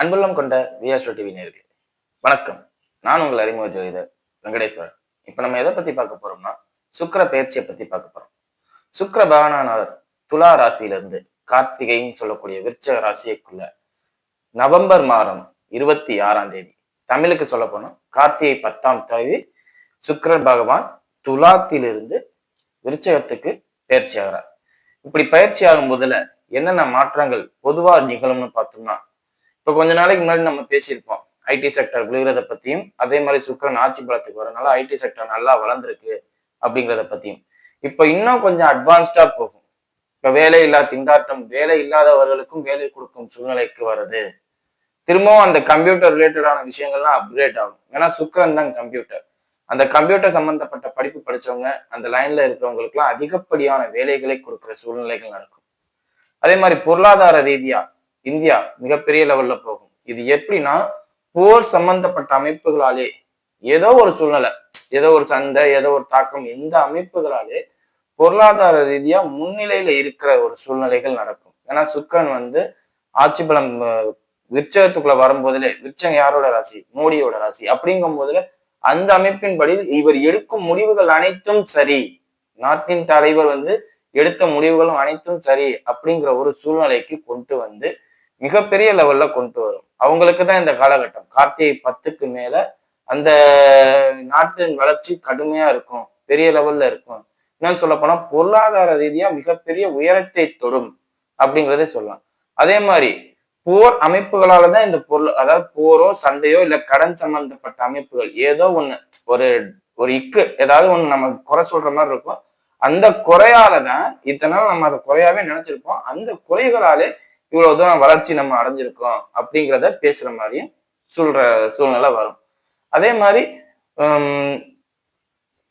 அன்புள்ளம் கொண்ட விஆஸ்ட்ரோ டிவி நேர்கள் வணக்கம். நான் உங்கள் அறிமுக ஜோதிடர் வெங்கடேஸ்வரன். இப்போ நம்ம எதை பத்தி பார்க்க போறோம்னா சுக்கிர பயிற்சியை பற்றி பார்க்க போறோம். சுக்கர பகவானானவர் துலா ராசியிலிருந்து கார்த்திகைன்னு சொல்லக்கூடிய விருச்சக ராசிக்குள்ள நவம்பர் மாதம் இருபத்தி ஆறாம் தேதி தமிழுக்கு சொல்ல போனா கார்த்திகை பத்தாம் தேதி சுக்கிரன் பகவான் துலாத்திலிருந்து விருச்சகத்துக்கு பயிற்சி ஆகிறார். இப்படி பயிற்சி ஆகும் போதுல என்னென்ன மாற்றங்கள் பொதுவா நிகழும்னு பார்த்தோம்னா இப்போ கொஞ்ச நாளைக்கு முன்னாடி நம்ம பேசியிருப்போம். ஐடி செக்டர் விழுகிறத பத்தியும் அதே மாதிரி சுக்கரன் ஆட்சி பலத்துக்கு வரனால ஐடி செக்டர் நல்லா வளர்ந்துருக்கு அப்படிங்கிறத பத்தியும். இப்போ இன்னும் கொஞ்சம் அட்வான்ஸ்டா போகும். இப்போ வேலை இல்லா திண்டாட்டம் வேலை இல்லாதவர்களுக்கும் வேலை கொடுக்கும் சூழ்நிலைக்கு வருது திரும்பவும் அந்த கம்ப்யூட்டர் ரிலேட்டடான விஷயங்கள்லாம் அப்கிரேட் ஆகும். ஏன்னா சுக்கரன் தான் கம்ப்யூட்டர் அந்த கம்ப்யூட்டர் சம்பந்தப்பட்ட படிப்பு படிச்சவங்க அந்த லைன்ல இருக்கிறவங்களுக்குலாம் அதிகப்படியான வேலைகளை கொடுக்குற சூழ்நிலைகள் நடக்கும். அதே மாதிரி பொருளாதார ரீதியா இந்தியா மிகப்பெரிய லெவல்ல போகும். இது எப்படின்னா போர் சம்பந்தப்பட்ட அமைப்புகளாலே ஏதோ ஒரு சூழ்நிலை ஏதோ ஒரு சண்டை ஏதோ ஒரு தாக்கம் இந்த அமைப்புகளாலே பொருளாதார ரீதியா முன்னிலையில இருக்கிற ஒரு சூழ்நிலைகள் நடக்கும். ஏன்னா சுக்கரன் வந்து ஆட்சி பலம் அஹ், விருச்சகத்துக்குள்ள வரும்போதுல யாரோட ராசி? மோடியோட ராசி. அப்படிங்கும் போதுல அந்த அமைப்பின்படி இவர் எடுக்கும் முடிவுகள் அனைத்தும் சரி. நாட்டின் தலைவர் வந்து எடுத்த முடிவுகளும் அனைத்தும் சரி அப்படிங்கிற ஒரு சூழ்நிலைக்கு கொண்டு வந்து மிகப்பெரிய லெவல்ல கொண்டு வரும். அவங்களுக்கு தான் இந்த காலகட்டம். கார்த்திகை பத்துக்கு மேல அந்த நாட்டின் வளர்ச்சி கடுமையா இருக்கும். பெரிய லெவல்ல இருக்கும். என்னன்னு சொல்ல போனா பொருளாதார ரீதியா மிகப்பெரிய உயரத்தை தொடும் அப்படிங்கிறதே சொல்லலாம். அதே மாதிரி போர் அமைப்புகளால தான் இந்த பொருள் அதாவது போரோ சண்டையோ இல்ல கடன் சம்பந்தப்பட்ட அமைப்புகள் ஏதோ ஒண்ணு ஒரு ஒரு இக்கு ஏதாவது ஒண்ணு நம்ம குறை சொல்ற மாதிரி இருக்கும். அந்த குறையால தான் இத்தனை நம்ம அதை குறையாவே நினைச்சிருப்போம். அந்த குறைகளாலே இவ்வளவு தூரம் வளர்ச்சி நம்ம அடைஞ்சிருக்கோம் அப்படிங்கிறத பேசுற மாதிரியும் சொல்ற சூழ்நிலை வரும். அதே மாதிரி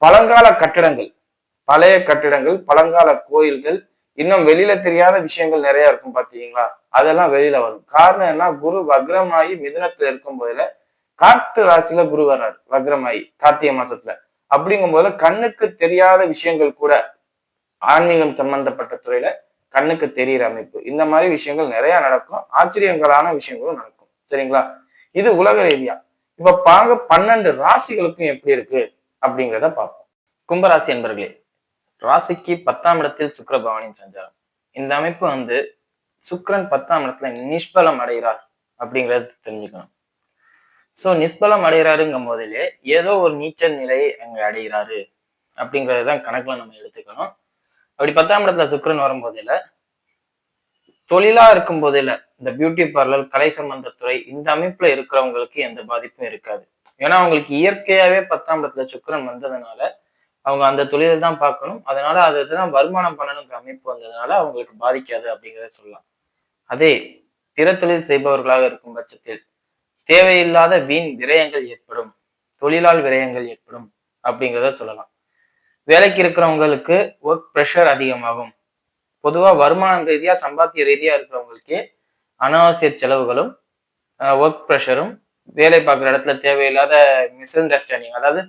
பழங்கால கட்டிடங்கள் பழைய கட்டிடங்கள் பழங்கால கோயில்கள் இன்னும் வெளியில தெரியாத விஷயங்கள் நிறைய இருக்கும் பாத்தீங்களா? அதெல்லாம் வெளியில வரும். காரணம் என்ன? குரு வக்ரமாயி மிதுனத்துல இருக்கும் போதுல காத்து ராசியில குரு வர்றாரு வக்ரமாயி கார்த்திகை மாசத்துல. அப்படிங்கும் போது கண்ணுக்கு தெரியாத விஷயங்கள் கூட ஆன்மீகம் சம்பந்தப்பட்ட துறையில கண்ணுக்கு தெரியிற அமைப்பு. இந்த மாதிரி விஷயங்கள் நிறைய நடக்கும். ஆச்சரியங்களான விஷயங்களும் நடக்கும். சரிங்களா? இது உலக ரீதியா. இப்ப பாங்க பன்னெண்டு ராசிகளுக்கும் எப்படி இருக்கு அப்படிங்கிறத பார்ப்போம். கும்பராசி என்பர்களே ராசிக்கு பத்தாம் இடத்தில் சுக்கர பகவானின் சஞ்சாரம். இந்த அமைப்பு வந்து சுக்கரன் பத்தாம் இடத்துல நிஷ்பலம் அடைகிறார் அப்படிங்கறத தெரிஞ்சுக்கணும். சோ நிஷ்பலம் அடைகிறாருங்கும் போதிலே ஏதோ ஒரு நீச்சல் நிலையை அங்க அடைகிறாரு அப்படிங்கறதுதான் கணக்குல நம்ம எடுத்துக்கணும். அப்படி பத்தாம் இடத்துல சுக்கிரன் வரும்போதில தொழிலா இருக்கும் போதில இந்த பியூட்டி பார்லர் கலை சம்பந்த துறை இந்த அமைப்புல இருக்கிறவங்களுக்கு எந்த பாதிப்பும் இருக்காது. ஏன்னா அவங்களுக்கு இயற்கையாவே பத்தாம் இடத்துல சுக்கிரன் வந்ததுனால அவங்க அந்த தொழிலை தான் பார்க்கணும். அதனால அதுதான் வருமானம் பண்ணணுங்கிற அமைப்பு வந்ததுனால அவங்களுக்கு பாதிக்காது அப்படிங்கிறத சொல்லலாம். அதே பிற தொழில் செய்பவர்களாக இருக்கும் பட்சத்தில் தேவையில்லாத வீண் விரயங்கள் ஏற்படும். தொழிலால் விரயங்கள் ஏற்படும் அப்படிங்கிறத சொல்லலாம். வேலைக்கு இருக்கிறவங்களுக்கு ஒர்க் ப்ரெஷர் அதிகமாகும். பொதுவாக வருமானம் ரீதியாக சம்பாத்திய ரீதியாக இருக்கிறவங்களுக்கு அனாவசிய செலவுகளும் ஒர்க் ப்ரெஷரும் வேலை பார்க்குற இடத்துல தேவையில்லாத மிஸ்அண்டர்ஸ்டாண்டிங் அதாவது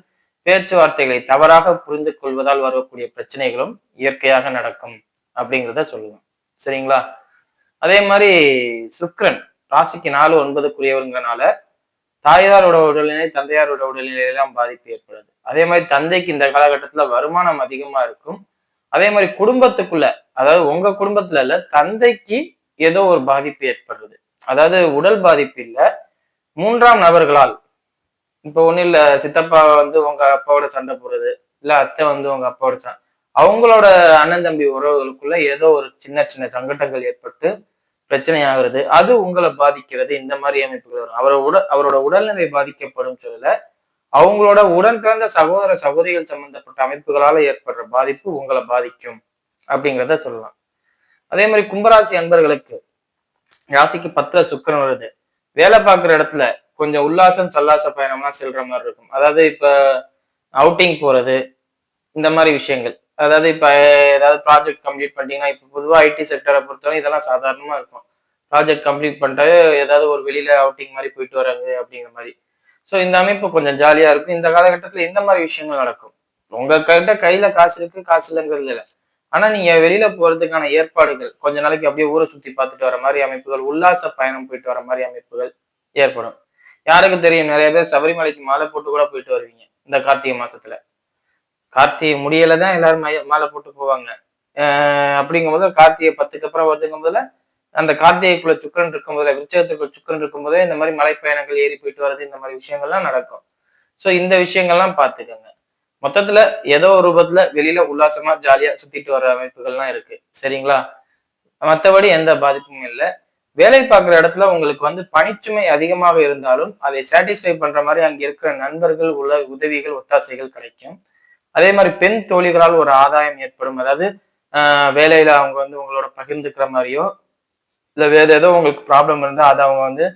பேச்சுவார்த்தைகளை தவறாக புரிந்து கொள்வதால் வரக்கூடிய பிரச்சனைகளும் இயற்கையாக நடக்கும் அப்படிங்கிறத சொல்லலாம் சரிங்களா? அதே மாதிரி சுக்கிரன் ராசிக்கு நாலு ஒன்பதுக்குரியவங்கிறனால தாயாரோட உடல்நிலை தந்தையாரோட உடல்நிலையெல்லாம் பாதிப்பு ஏற்படுது. அதே மாதிரி தந்தைக்கு இந்த காலகட்டத்துல வருமானம் அதிகமா இருக்கும். அதே மாதிரி குடும்பத்துக்குள்ள அதாவது உங்க குடும்பத்துல இல்ல தந்தைக்கு ஏதோ ஒரு பாதிப்பு ஏற்படுறது அதாவது உடல் பாதிப்பு இல்ல. மூன்றாம் நபர்களால் இப்போ ஒண்ணும் இல்ல சித்தப்பா வந்து உங்க அப்பாவோட சண்டை போடுறது இல்ல அத்தை வந்து உங்க அப்பாவோட சண்டை அவங்களோட அண்ணன் தம்பி உறவுகளுக்குள்ள ஏதோ ஒரு சின்ன சின்ன சங்கடங்கள் ஏற்பட்டு பிரச்சனை ஆகுறது அது உங்களை பாதிக்கிறது. இந்த மாதிரி அமைப்புகள் வரும். அவரோட உடல் அவரோட உடல்நிலை பாதிக்கப்படும் சொல்லல. அவங்களோட உடன் பிறந்த சகோதர சகோதரிகள் சம்பந்தப்பட்ட அமைப்புகளால ஏற்படுற பாதிப்பு உங்களை பாதிக்கும் அப்படிங்கிறத சொல்லலாம். அதே மாதிரி கும்பராசி அன்பர்களுக்கு ராசிக்கு பத்துல சுக்கரன் வருது. வேலை பார்க்குற இடத்துல கொஞ்சம் உல்லாசம் சல்லாச பயணம்லாம் செல்ற மாதிரி இருக்கும். அதாவது இப்ப அவுட்டிங் போறது இந்த மாதிரி விஷயங்கள். அதாவது இப்ப ஏதாவது ப்ராஜெக்ட் கம்ப்ளீட் பண்ணிட்டீங்கன்னா இப்ப பொதுவாக ஐடி செக்டரை பொறுத்தவரை இதெல்லாம் சாதாரணமா இருக்கும். ப்ராஜெக்ட் கம்ப்ளீட் பண்ணிட்டு ஏதாவது ஒரு வெளியில அவுட்டிங் மாதிரி போயிட்டு வராங்க அப்படிங்கிற மாதிரி. ஸோ இந்த அமைப்பு கொஞ்சம் ஜாலியா இருக்கும். இந்த காலகட்டத்தில் இந்த மாதிரி விஷயங்கள் நடக்கும். உங்ககிட்ட கையில் கையில காசு இருக்கு காசு இல்லைங்கிறது இல்லை. ஆனா நீங்க வெளியில போறதுக்கான ஏற்பாடுகள் கொஞ்ச நாளைக்கு அப்படியே ஊரை சுத்தி பார்த்துட்டு வர மாதிரி அமைப்புகள் உல்லாச பயணம் போயிட்டு வர மாதிரி அமைப்புகள் ஏற்படும். யாருக்கு தெரியும்? நிறைய பேர் சபரிமலைக்கு மாலை போட்டு கூட போயிட்டு வருவீங்க இந்த கார்த்திகை மாசத்துல. கார்த்திகை முடியல தான் எல்லாரும் மைய- மாலை போட்டு போவாங்க. அஹ் அப்படிங்கும்போது கார்த்திகை பத்துக்கு அப்புறம் வருதுங்கும் போதுல அந்த கார்த்திகைக்குள்ள சுக்கரன் இருக்கும் போதுல விருச்சகத்துக்குள்ள சுக்கரன் இருக்கும் போதே இந்த மாதிரி மலைப்பயணங்கள் ஏறி போயிட்டு வர்றது இந்த மாதிரி விஷயங்கள்லாம் நடக்கும். ஸோ இந்த விஷயங்கள்லாம் பார்த்துக்கோங்க. மொத்தத்துல ஏதோ ஒரு ரூபத்துல வெளியில உல்லாசமா ஜாலியா சுத்திட்டு வர அமைப்புகள்லாம் இருக்கு. சரிங்களா? மற்றபடி எந்த பாதிப்பும் இல்லை. வேலை பார்க்குற இடத்துல உங்களுக்கு வந்து பணிச்சுமை அதிகமாக இருந்தாலும் அதை சாட்டிஸ்ஃபை பண்ற மாதிரி அங்க இருக்கிற நண்பர்கள் உள்ள உதவிகள் ஒத்தாசைகள் கிடைக்கும். அதே மாதிரி பெண் தோழிகளால் ஒரு ஆதாயம் ஏற்படும். அதாவது வேலையில அவங்க வந்து உங்களோட பகிர்ந்துக்கிற மாதிரியோ இல்லை வேற ஏதோ உங்களுக்கு ப்ராப்ளம் இருந்தால் அதை அவங்க வந்து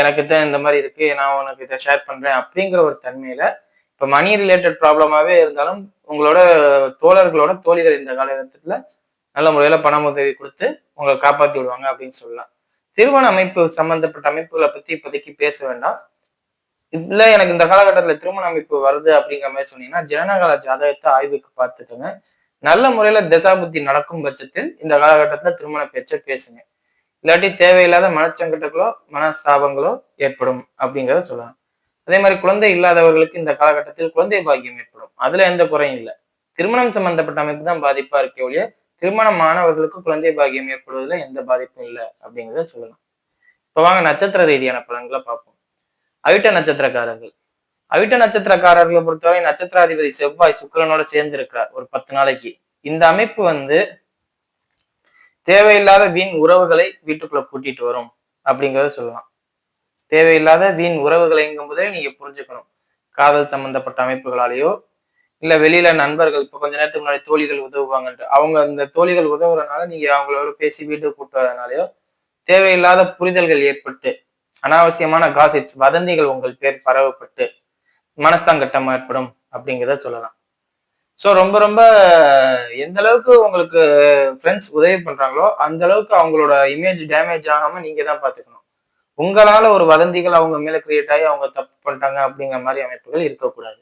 எனக்கு தான் இந்த மாதிரி இருக்கு நான் உனக்கு இதை ஷேர் பண்றேன் அப்படிங்கிற ஒரு தன்மையில இப்ப மணி ரிலேட்டட் ப்ராப்ளமாவே இருந்தாலும் உங்களோட தோழர்களோட தோழிகள் இந்த காலகட்டத்தில் நல்ல முறையில பணம் உதவி கொடுத்து உங்களை காப்பாற்றி விடுவாங்க அப்படின்னு சொல்லலாம். திருமண அமைப்பு சம்பந்தப்பட்ட அமைப்புகளை பத்தி இப்போதைக்கு பேச வேண்டாம். இதுல எனக்கு இந்த காலகட்டத்துல திருமண அமைப்பு வருது அப்படிங்கிற மாதிரி சொன்னீங்கன்னா ஜனனகால ஜாதகத்தை ஆய்வுக்கு பார்த்துக்கோங்க. நல்ல முறையில தசாபுத்தி நடக்கும் பட்சத்தில் இந்த காலகட்டத்துல திருமண பேச்சை பேசுங்க. இல்லாட்டி தேவையில்லாத மனச்சங்கட்டங்களோ மனஸ்தாபங்களோ ஏற்படும் அப்படிங்கிறத சொல்லலாம். அதே மாதிரி குழந்தை இல்லாதவர்களுக்கு இந்த காலகட்டத்தில் குழந்தை பாக்கியம் ஏற்படும். அதுல எந்த குறையும் இல்லை. திருமணம் சம்பந்தப்பட்ட அமைப்பு தான் பாதிப்பா இருக்கே ஒழிய திருமணம் மாணவர்களுக்கு குழந்தை பாக்கியம் ஏற்படுவதில் எந்த பாதிப்பும் இல்லை அப்படிங்கிறத சொல்லலாம். இப்போ வாங்க நட்சத்திர ரீதியான பலன்களை பார்ப்போம். அவிட்ட நட்சத்திரக்காரர்கள். அவிட்ட நட்சத்திரக்காரர்களை பொறுத்தவரை நட்சத்திராதிபதி செவ்வாய் சுக்கிரனோட சேர்ந்து இருக்கிறார் ஒரு பத்து நாளைக்கு. இந்த அமைப்பு வந்து தேவையில்லாத வீண் உறவுகளை வீட்டுக்குள்ள கூட்டிட்டு வரும் அப்படிங்கிறத சொல்லலாம். தேவையில்லாத வீண் உறவுகளைங்கும் போதே நீங்க புரிஞ்சுக்கணும். காதல் சம்பந்தப்பட்ட அமைப்புகளாலேயோ இல்ல வெளியில நண்பர்கள் இப்ப கொஞ்ச நேரத்துக்கு முன்னாடி தோழிகள் உதவுவாங்கன்ட்டு அவங்க அந்த தோழிகள் உதவுறதுனால நீங்க அவங்களோட பேசி வீட்டுக்கு கூட்டு வரதுனாலயோ தேவையில்லாத புரிதல்கள் ஏற்பட்டு அனாவசியமான காசிப்ஸ் வதந்திகள் உங்கள் பேர் பரவப்பட்டு மனசங்கட்டம் ஏற்படும் அப்படிங்கிறத சொல்லலாம். ஸோ ரொம்ப ரொம்ப எந்த அளவுக்கு உங்களுக்கு ஃப்ரெண்ட்ஸ் உதவி பண்றாங்களோ அந்த அளவுக்கு அவங்களோட இமேஜ் டேமேஜ் ஆகாம நீங்க தான் பாத்துக்கணும் உங்களால ஒரு வதந்திகள் அவங்க மேல கிரியேட் ஆகி அவங்க தப்பு பண்ணிட்டாங்க அப்படிங்கிற மாதிரி அமைப்புகள் இருக்கக்கூடாது.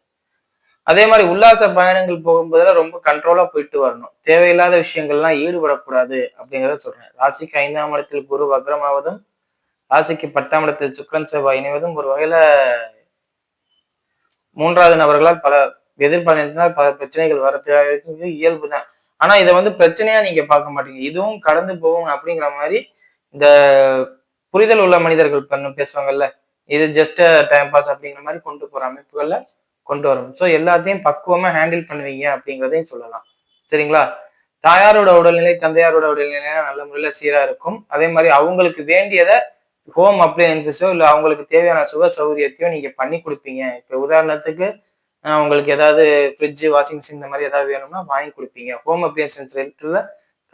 அதே மாதிரி உல்லாச பயணங்கள் போகும்போதெல்லாம் ரொம்ப கண்ட்ரோலா போயிட்டு வரணும். தேவையில்லாத விஷயங்கள்லாம் ஈடுபடக்கூடாது அப்படிங்கிறத சொல்றேன். ராசிக்கு ஐந்தாம் இடத்தில் குரு வக்ரமாவதும் ராசிக்கு பத்தாம் இடத்தில் சுக்கரன் செவ்வாய் இணைவதும் ஒரு வகையில மூன்றாவது நபர்களால் பல எதிர்பார்த்தினால் பல பிரச்சனைகள் வரது இயல்பு தான். ஆனா இதை வந்து பிரச்சனையா நீங்க பார்க்க மாட்டீங்க. இதுவும் கடந்து போகும் அப்படிங்கிற மாதிரி இந்த புரிதல் உள்ள மனிதர்கள் பண்ண பேசுவாங்கல்ல இது ஜஸ்ட் டைம் பாஸ் அப்படிங்கிற மாதிரி கொண்டு போற அமைப்புகள்ல கொண்டு வரும். ஸோ எல்லாத்தையும் பக்குவமா ஹேண்டில் பண்ணுவீங்க அப்படிங்கிறதையும் சொல்லலாம். சரிங்களா? தாயாரோட உடல்நிலை தந்தையாரோட உடல்நிலை நல்ல முறையில சீரா இருக்கும். அதே மாதிரி அவங்களுக்கு வேண்டியதை ஹோம் அப்ளையன்சஸோ இல்லை அவங்களுக்கு தேவையான சுக சௌகரியத்தையோ நீங்கள் பண்ணி கொடுப்பீங்க. இப்போ உதாரணத்துக்கு உங்களுக்கு ஏதாவது ஃப்ரிட்ஜு வாஷிங் மிஷின் இந்த மாதிரி ஏதாவது வேணும்னா வாங்கி கொடுப்பீங்க. ஹோம் அப்ளையன்சஸ் ரேட்டில்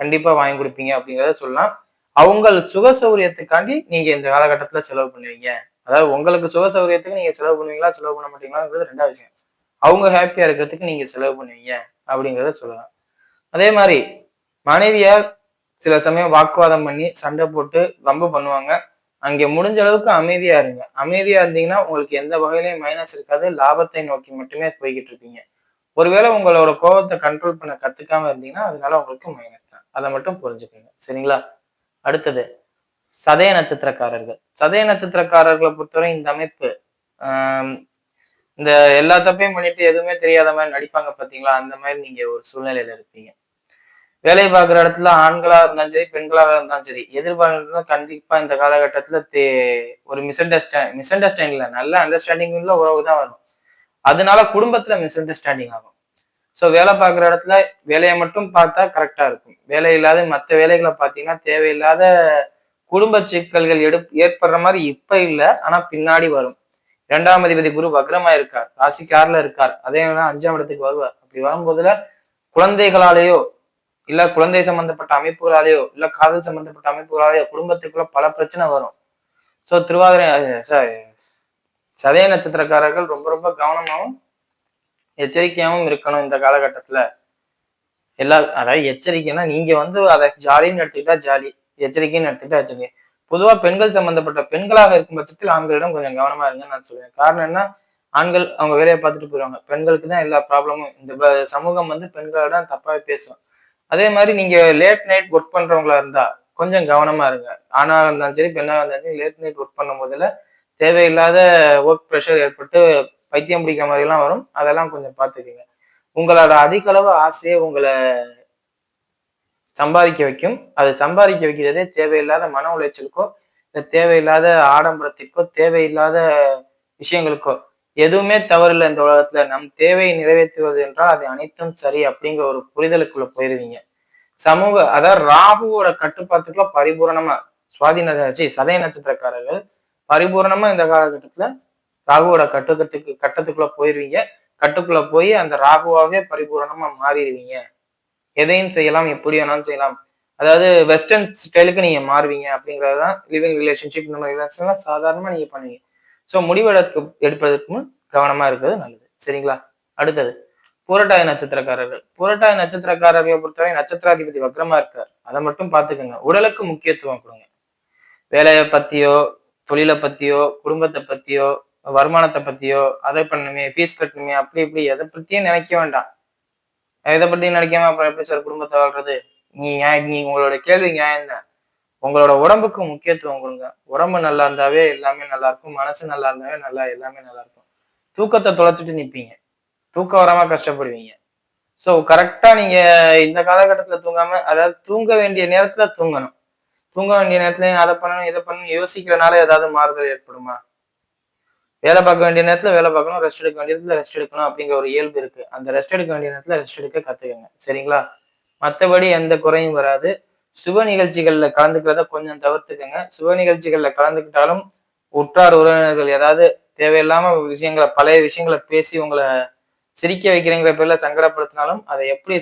கண்டிப்பாக வாங்கி கொடுப்பீங்க அப்படிங்கிறத சொல்லலாம். அவங்க சுக சௌகரியத்துக்காண்டி நீங்கள் இந்த காலகட்டத்தில் செலவு பண்ணுவீங்க. அதாவது உங்களுக்கு சுக சௌகரியத்துக்கு நீங்கள் செலவு பண்ணுவீங்களா செலவு பண்ண மாட்டீங்களாங்கிறது ரெண்டாவது விஷயம். அவங்க ஹாப்பியாக இருக்கிறதுக்கு நீங்கள் செலவு பண்ணுவீங்க அப்படிங்கிறத சொல்லலாம். அதே மாதிரி மனைவியார் சில சமயம் வாக்குவாதம் பண்ணி சண்டை போட்டு ரொம்ப பண்ணுவாங்க. அங்கே முடிஞ்ச அளவுக்கு அமைதியா இருங்க. அமைதியா இருந்தீங்கன்னா உங்களுக்கு எந்த வகையிலையும் மைனஸ் இருக்காது. லாபத்தை நோக்கி மட்டுமே போய்கிட்டு இருப்பீங்க. ஒருவேளை உங்களோட கோபத்தை கண்ட்ரோல் பண்ண கத்துக்காம இருந்தீங்கன்னா அதனால உங்களுக்கு மைனஸ் தான். அதை மட்டும் புரிஞ்சுக்கோங்க. சரிங்களா? அடுத்தது சதய நட்சத்திரக்காரர்கள். சதய நட்சத்திரக்காரர்களை பொறுத்தவரை இந்த அமைப்பு ஆஹ் இந்த எல்லா தப்பையும் பண்ணிட்டு எதுவுமே தெரியாத மாதிரி நடிப்பாங்க பாத்தீங்களா? அந்த மாதிரி நீங்க ஒரு சூழ்நிலையில இருப்பீங்க. வேலை பார்க்குற இடத்துல ஆண்களாக இருந்தாலும் சரி பெண்களாக இருந்தாலும் சரி எதிர்பார்க்கறது கண்டிப்பாக இந்த காலகட்டத்தில் தே ஒரு மிஸ் அண்டர்ஸ்டாண்ட் மிஸ் அண்டர்ஸ்டாண்டிங் இல்லை. நல்ல அண்டர்ஸ்டாண்டிங் உள்ள உறவு தான் வரும். அதனால குடும்பத்தில் மிஸ் அண்டர்ஸ்டாண்டிங் ஆகும். ஸோ வேலை பார்க்குற இடத்துல வேலையை மட்டும் பார்த்தா கரெக்டாக இருக்கும். வேலை இல்லாத மற்ற வேலைகளை பார்த்தீங்கன்னா தேவையில்லாத குடும்ப சிக்கல்கள் எடு ஏற்படுற மாதிரி இப்போ இல்லை ஆனால் பின்னாடி வரும். இரண்டாம் அதிபதி குரு வக்ரமா இருக்கார். ராசிக்கு இருக்கார். அதே அஞ்சாம் இடத்துக்கு வருவார். அப்படி வரும்போதுல குழந்தைகளாலேயோ இல்ல குழந்தை சம்பந்தப்பட்ட அமைப்புகளாலேயோ இல்ல காதல் சம்பந்தப்பட்ட அமைப்புகளாலேயோ குடும்பத்துக்குள்ள பல பிரச்சனை வரும். ஸோ திருவாதிரை சதய நட்சத்திரக்காரர்கள் ரொம்ப ரொம்ப கவனமாகவும் எச்சரிக்கையாகவும் இருக்கணும் இந்த காலகட்டத்துல. எல்லா அதாவது எச்சரிக்கைன்னா நீங்க வந்து அதை ஜாலின்னு எடுத்துக்கிட்டா ஜாலி. எச்சரிக்கைன்னு எடுத்துக்கிட்டா எச்சரிக்கை. பொதுவா பெண்கள் சம்பந்தப்பட்ட பெண்களாக இருக்கும் பட்சத்தில் ஆண்களிடம் கொஞ்சம் கவனமா இருங்கன்னு நான் சொல்லுவேன் காரணம் என்ன? ஆண்கள் அவங்க வேலையை பார்த்துட்டு போயிடுவாங்க. பெண்களுக்கு தான் எல்லா ப்ராப்ளமும் இந்த சமூகம் வந்து பெண்களிடம் தப்பாவே பேசும். அதே மாதிரி நீங்க லேட் நைட் ஒர்க் பண்றவங்களா இருந்தா கொஞ்சம் கவனமா இருங்க. ஆனா இருந்தாலும் சரி பெண்ணா இருந்தாலும் சரி லேட் நைட் ஒர்க் பண்ணும் போதுல தேவையில்லாத ஒர்க் ப்ரெஷர் ஏற்பட்டு பைத்தியம் பிடிக்க மாதிரி எல்லாம் வரும். அதெல்லாம் கொஞ்சம் பார்த்துக்கங்க. உங்களோட அதிக அளவு ஆசையை உங்களை சம்பாதிக்க வைக்கும். அது சம்பாதிக்க வைக்கிறதே தேவையில்லாத மன உளைச்சலுக்கோ இல்லை தேவையில்லாத ஆடம்பரத்திற்கோ தேவையில்லாத விஷயங்களுக்கோ எதுவுமே தவறில்லை இந்த உலகத்துல. நம் தேவையை நிறைவேற்றுவது என்றால் அது அனைத்தும் சரி அப்படிங்கிற ஒரு புரிதலுக்குள்ள போயிருவீங்க. சமூக அதாவது ராகுவோட கட்டுப்பாட்டுக்குள்ள பரிபூரணமா சுவாதி சதய நட்சத்திரக்காரர்கள் பரிபூரணமா இந்த காலகட்டத்துல ராகுவோட கட்டுக்கத்துக்கு கட்டத்துக்குள்ள போயிருவீங்க. கட்டுக்குள்ள போய் அந்த ராகுவாவே பரிபூரணமா மாறிடுவீங்க. எதையும் செய்யலாம் எப்படி வேணாலும் செய்யலாம். அதாவது வெஸ்டர்ன் ஸ்டைலுக்கு நீங்க மாறுவீங்க அப்படிங்கறதுதான் லிவிங் ரிலேஷன்ஷிப் இந்த மாதிரி சாதாரணமா நீங்க பண்ணுவீங்க. ஸோ முடிவெடுக்க எடுப்பதற்கு முன் கவனமா இருக்கிறது நல்லது. சரிங்களா? அடுத்தது புரட்டாதி நட்சத்திரக்காரர்கள். புரட்டாதி நட்சத்திரக்காரர்களை பொறுத்தவரை நட்சத்திராதிபதி வக்ரமா இருக்கார். அதை மட்டும் பார்த்துக்கோங்க. உடலுக்கு முக்கியத்துவம் கொடுங்க. வேலையை பத்தியோ தொழிலை பத்தியோ குடும்பத்தை பத்தியோ வருமானத்தை பத்தியோ அதை பண்ணணுமே ஃபீஸ் கட்டணுமே அப்படி இப்படி எதை பத்தியும் நினைக்க வேண்டாம். எதை பத்தியும் நினைக்காம அப்புறம் எப்படி சார் குடும்பத்தை வாழ்றது நீ நீ உங்களோட கேள்வி நியாயம் தான் உங்களோட உடம்புக்கு முக்கியத்துவம் கொடுங்க. உடம்பு நல்லா இருந்தாவே எல்லாமே நல்லா இருக்கும். மனசு நல்லா இருந்தாவே நல்லா எல்லாமே நல்லா இருக்கும். தூக்கத்தை தொலைச்சிட்டு நிற்பீங்க தூக்கம் வராம கஷ்டப்படுவீங்க. ஸோ கரெக்டா நீங்க இந்த காலகட்டத்துல தூங்காம அதாவது தூங்க வேண்டிய நேரத்துல தூங்கணும். தூங்க வேண்டிய நேரத்துல அதை பண்ணணும் இதை பண்ணணும் யோசிக்கிறனால ஏதாவது மாறுதல் ஏற்படுமா? வேலை பார்க்க வேண்டிய நேரத்துல வேலை பார்க்கணும் ரெஸ்ட் எடுக்க வேண்டிய நேரத்துல ரெஸ்ட் எடுக்கணும் அப்படிங்கிற ஒரு இயல்பு இருக்கு. அந்த ரெஸ்ட் எடுக்க வேண்டிய நேரத்துல ரெஸ்ட் எடுக்க கத்துக்கங்க. சரிங்களா? மற்றபடி எந்த குறையும் வராது. சுப நிகழ்ச்சிகள்ல கலந்துக்கிறத கொஞ்சம் தவிர்த்துக்கங்க. சுப நிகழ்ச்சிகள்ல கலந்துக்கிட்டாலும் உற்றார் உறவினர்கள் ஏதாவது தேவையில்லாம விஷயங்களை பழைய விஷயங்களை பேசி உங்களை சிரிக்க வைக்கிறேங்கிற பேர்ல சங்கடப்படுத்தினாலும் அதை எப்படி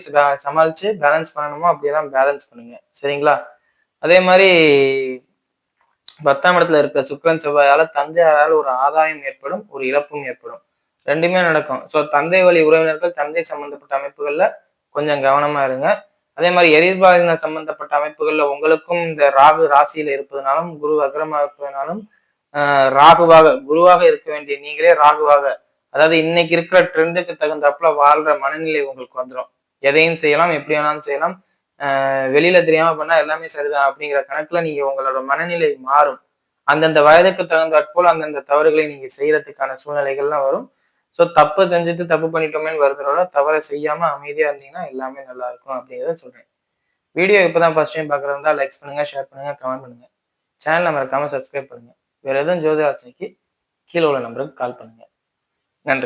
சமாளிச்சு பேலன்ஸ் பண்ணணுமோ அப்படியெல்லாம் பேலன்ஸ் பண்ணுங்க. சரிங்களா? அதே மாதிரி பத்தாம் இடத்துல இருக்கிற சுக்கரன் செவ்வாயால தந்தையாரால் ஒரு ஆதாயம் ஏற்படும் ஒரு இழப்பும் ஏற்படும். ரெண்டுமே நடக்கும். ஸோ தந்தை வழி உறவினர்கள் தந்தை சம்பந்தப்பட்ட அமைப்புகள்ல கொஞ்சம் கவனமா இருங்க. அதே மாதிரி எதிர்பாலின சம்பந்தப்பட்ட அமைப்புகள்ல உங்களுக்கும் இந்த ராகு ராசியில இருப்பதனாலும் குரு அக்ரமாக இருப்பதனாலும் ராகுவாக குருவாக இருக்க வேண்டிய நீங்களே ராகுவாக அதாவது இன்னைக்கு இருக்கிற ட்ரெண்டுக்கு தகுந்தாப்புல வாழ்ற மனநிலை உங்களுக்கு வந்துடும் எதையும் செய்யலாம் எப்படி வேணாலும் செய்யலாம். வெளியில தெரியாம பண்ணா எல்லாமே சரிதான் அப்படிங்கிற கணக்குல நீங்க உங்களோட மனநிலை மாறும். அந்தந்த வயதுக்கு தகுந்தாற்போல் அந்தந்த தவறுகளை நீங்க செய்யறதுக்கான சூழ்நிலைகள்லாம் வரும். ஸோ தப்பு செஞ்சுட்டு தப்பு பண்ணிட்டோமேன்னு வருதுனால தவறை செய்யாம அமைதியா இருந்தீங்கன்னா எல்லாமே நல்லா இருக்கும் அப்படிங்கிறத சொல்றேன். வீடியோ இப்பதான் ஃபர்ஸ்ட் டைம் பார்க்குறதா லைக் பண்ணுங்க ஷேர் பண்ணுங்க கமெண்ட் பண்ணுங்க. சேனல் மறக்காம சப்ஸ்கிரைப் பண்ணுங்க. வேற எதுவும் ஜோதிராசனைக்கு கீழே உள்ள நம்பருக்கு கால் பண்ணுங்க. நன்றி.